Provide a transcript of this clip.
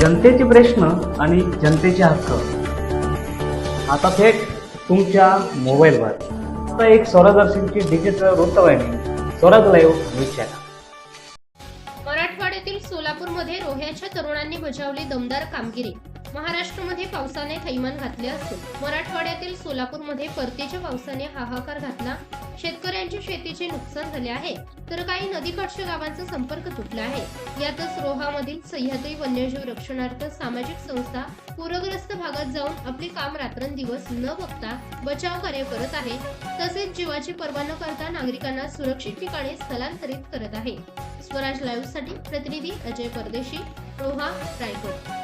जनतेचे प्रश्न आणि जनतेचे हक्क. आता थेट तुमच्या मोबाईलवर. आता एक स्वरादर्शनची डिजिटल वृत्तवाहिनी स्वराज लाईव्ह न्यूज चॅनल मराठवाड्यातील सोलापूरमध्ये रोह्याच्या तरुणांनी बजावली दमदार कामगिरी. महाराष्ट्रामध्ये पावसाने थैमान घातले असून मराठवाड्यातील सोलापूरमध्ये परतीच्या पावसाने हाहाकार घातला शेतकऱ्यांच्या शेतीचे नुकसान झाले आहे तर काही नदीकाठच्या गावांचा संपर्क तुटला आहे. यातच रोहामधील सह्याद्री वन्यजीव रक्षणार्थ सामाजिक संस्था पूरग्रस्त भागात जाऊन आपले काम रात्रंदिवस न बघता बचाव कार्य करत आहे. तसेच जीवाची पर्वा न करता नागरिकांना सुरक्षित ठिकाणी स्थलांतरित करत आहे. स्वराज लाईव्हसाठी प्रतिनिधी अजय परदेशी रोहा रायगड.